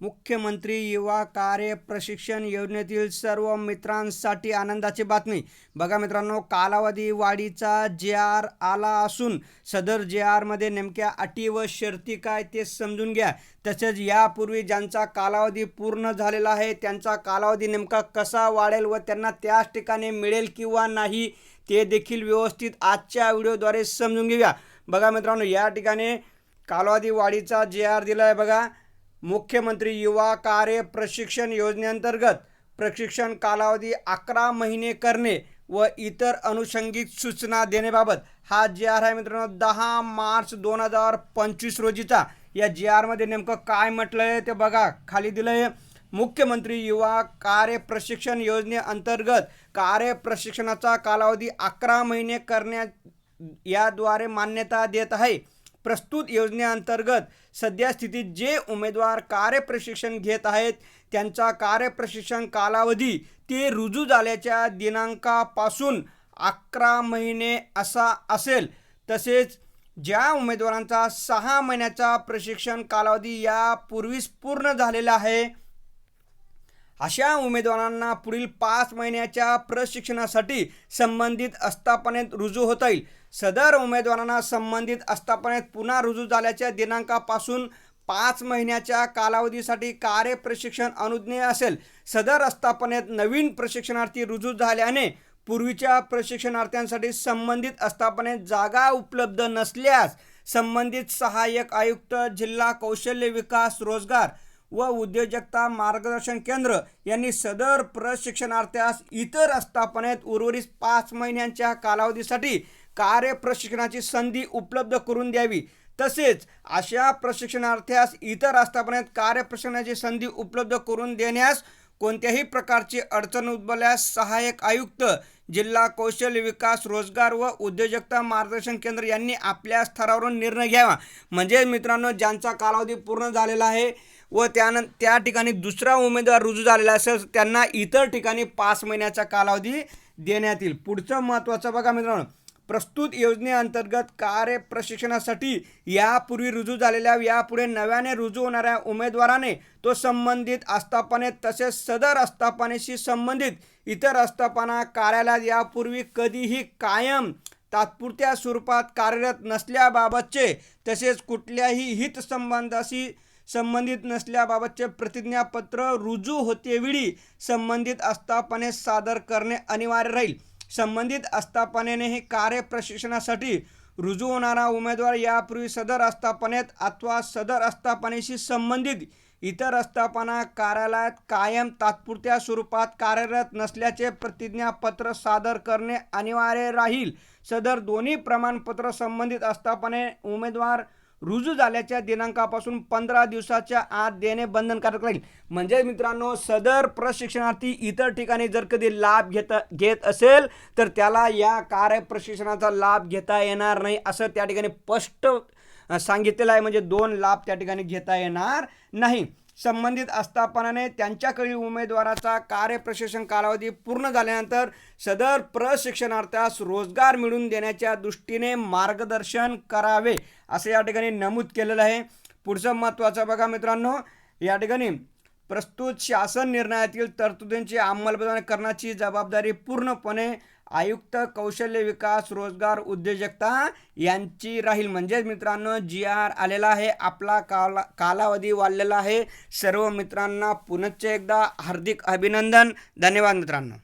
मुख्यमंत्री युवा कार्य प्रशिक्षण योजनेतील सर्व मित्रांसाठी आनंदाची बातमी. बघा मित्रांनो कालावधी वाढीचा जे आर आला असून सदर जे आरमध्ये नेमक्या अटी व शर्ती काय ते समजून घ्या. तसेच यापूर्वी ज्यांचा कालावधी पूर्ण झालेला आहे त्यांचा कालावधी नेमका कसा वाढेल व त्यांना त्याच ठिकाणी मिळेल किंवा नाही ते देखील व्यवस्थित आजच्या व्हिडिओद्वारे समजून घेऊया. बघा मित्रांनो या ठिकाणी कालावधी वाढीचा जे आर दिला आहे बघा. मुख्यमंत्री युवा कार्य प्रशिक्षण योजनेअंतर्गत प्रशिक्षण कालावधी अकरा महिने करणे व इतर अनुषंगिक सूचना देण्याबाबत हा जी आर आहे मित्रांनो. दहा मार्च दोन हजार पंचवीस रोजीचा या जी आरमध्ये नेमकं काय म्हटलं आहे ते बघा खाली दिलं आहे मुख्यमंत्री युवा कार्य प्रशिक्षण योजनेअंतर्गत कार्य प्रशिक्षणाचा कालावधी अकरा महिने करण्या याद्वारे मान्यता देत आहे. प्रस्तुत योजनेअंतर्गत सध्या स्थितीत जे उमेदवार कार्यप्रशिक्षण घेत आहेत त्यांचा कार्यप्रशिक्षण कालावधी ते रुजू झाल्याच्या दिनांकापासून अकरा महिने असा असेल. तसेच ज्या उमेदवारांचा सहा महिन्याचा प्रशिक्षण कालावधी यापूर्वीच पूर्ण झालेला आहे अशा उमेदवारांना पुढील पाच महिन्याच्या प्रशिक्षणासाठी संबंधित आस्थापनेत रुजू होता येईल. सदर उमेदवारांना संबंधित आस्थापनेत पुन्हा रुजू झाल्याच्या दिनांकापासून पाच महिन्याच्या कालावधीसाठी कार्य प्रशिक्षण अनुज्ञेय असेल. सदर आस्थापनेत नवीन प्रशिक्षणार्थी रुजू झाल्याने पूर्वीच्या प्रशिक्षणार्थ्यांसाठी संबंधित आस्थापनेत जागा उपलब्ध नसल्यास संबंधित सहाय्यक आयुक्त जिल्हा कौशल्य विकास रोजगार व उद्योजकता मार्गदर्शन केंद्र यांनी सदर प्रशिक्षणार्थ्यास इतर आस्थापनेत उर्वरित पाच महिन्यांच्या कालावधीसाठी कार्य प्रशिक्षणाची संधी उपलब्ध करून द्यावी. तसेच अशा प्रशिक्षणार्थ्यास इतर आस्थापनेत कार्य प्रशिक्षणाची संधी उपलब्ध करून देण्यास कोणत्याही प्रकारची अडचण उद्भवल्यास सहाय्यक आयुक्त जिल्हा कौशल्य विकास रोजगार व उद्योजकता मार्गदर्शन केंद्र यांनी आपल्या स्तरावरून निर्णय घ्यावा. म्हणजे मित्रांनो ज्यांचा कालावधी पूर्ण झालेला आहे व त्यानं त्या ठिकाणी दुसरा उमेदवार रुजू झालेला असेल त्यांना इतर ठिकाणी पाच महिन्याचा कालावधी देण्यात येईल. पुढचं महत्त्वाचं बघा मित्रांनो प्रस्तुत योजनेअंतर्गत कार्य प्रशिक्षणासाठी यापूर्वी रुजू झालेल्या यापुढे नव्याने रुजू होणाऱ्या उमेदवाराने तो संबंधित आस्थापने तसेच सदर आस्थापनेशी संबंधित इतर आस्थापना कार्यालयात यापूर्वी कधीही कायम तात्पुरत्या स्वरूपात कार्यरत नसल्याबाबतचे तसेच कुठल्याही हितसंबंधाशी संबंधित नसल्याबाबतचे प्रतिज्ञापत्र रुजू होतेवेळी संबंधित आस्थापने सादर करणे अनिवार्य राहील. संबंधित आस्थापनेने हे कार्य प्रशिक्षणासाठी रुजू होणारा उमेदवार यापूर्वी सदर आस्थापनेत अथवा सदर आस्थापनेशी संबंधित इतर आस्थापना कार्यालयात कायम तात्पुरत्या स्वरूपात कार्यरत नसल्याचे प्रतिज्ञापत्र सादर करणे अनिवार्य राहील. सदर दोन्ही प्रमाणपत्र संबंधित आस्थापने उमेदवार रुजू झाल्याच्या दिनांकापासून पंधरा दिवसाच्या आत देणे बंधनकारक राहील. म्हणजे मित्रांनो सदर प्रशिक्षणार्थी इतर ठिकाणी जर कधी लाभ घेत घेत असेल तर त्याला या कार्य प्रशिक्षणाचा लाभ घेता येणार नाही असं त्या ठिकाणी स्पष्ट सांगितलेलं आहे. म्हणजे दोन लाभ त्या ठिकाणी घेता येणार नाही. संबंधित आस्थापनाने त्यांच्याकडील उमेदवाराचा कार्य प्रशिक्षण कालावधी पूर्ण झाल्यानंतर सदर प्रशिक्षणार्थ्यास रोजगार मिळवून देण्याच्या दृष्टीने मार्गदर्शन करावे. असं या ठिकाणी नमूद केलेलं आहे. पुढचं महत्त्वाचं बघा मित्रांनो या ठिकाणी प्रस्तुत शासन निर्णयातील तरतुदींची अंमलबजावणी करण्याची जबाबदारी पूर्णपणे आयुक्त कौशल्य विकास रोजगार उद्योजकता यांची राहील. म्हणजेच मित्रांनो जी आर आलेला आहे आपला काला कालावधी वाढलेला आहे. सर्व मित्रांना पुनश्च एकदा हार्दिक अभिनंदन. धन्यवाद मित्रांनो.